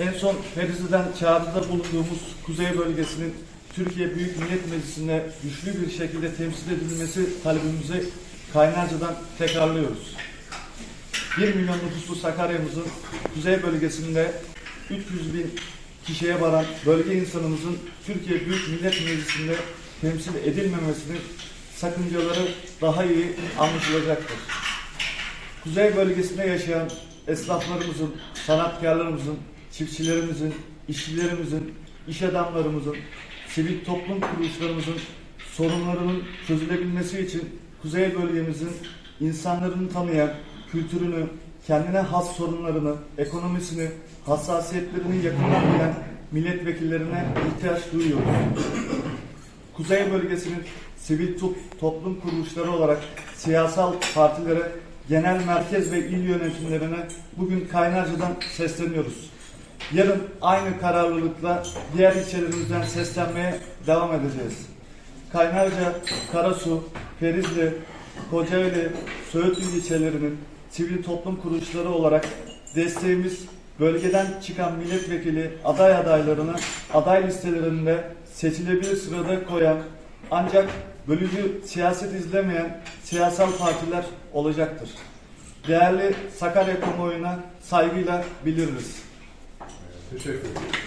En son Ferizli'den çağrıda bulunduğumuz Kuzey bölgesinin Türkiye Büyük Millet Meclisi'nde güçlü bir şekilde temsil edilmesi talebimizi Kaynarca'dan tekrarlıyoruz. 1 milyon nüfuslu Sakarya'mızın kuzey bölgesinde 300 bin kişiye varan bölge insanımızın Türkiye Büyük Millet Meclisi'nde temsil edilmemesinin sakıncaları daha iyi anlaşılacaktır. Kuzey bölgesinde yaşayan esnaflarımızın, sanatkarlarımızın, çiftçilerimizin, işçilerimizin, iş adamlarımızın, sivil toplum kuruluşlarımızın sorunlarının çözülebilmesi için Kuzey bölgemizin insanlarını tanıyan, kültürünü, kendine has sorunlarını, ekonomisini, hassasiyetlerini yakından bilen milletvekillerine ihtiyaç duyuyoruz. Kuzey bölgesinin sivil to- toplum kuruluşları olarak siyasal partilere, genel merkez ve il yönetimlerine bugün Kaynarca'dan sesleniyoruz. Yarın aynı kararlılıkla diğer ilçelerimizden seslenmeye devam edeceğiz. Kaynarca, Karasu, Ferizli, Kocaeli, Söğütlü ilçelerinin sivil toplum kuruluşları olarak desteğimiz bölgeden çıkan milletvekili aday adaylarını aday listelerinde seçilebilir sırada koyan ancak bölücü siyaset izlemeyen siyasal partiler olacaktır. Değerli Sakarya kamuoyuna saygıyla bildiririz. Teşekkür ederim.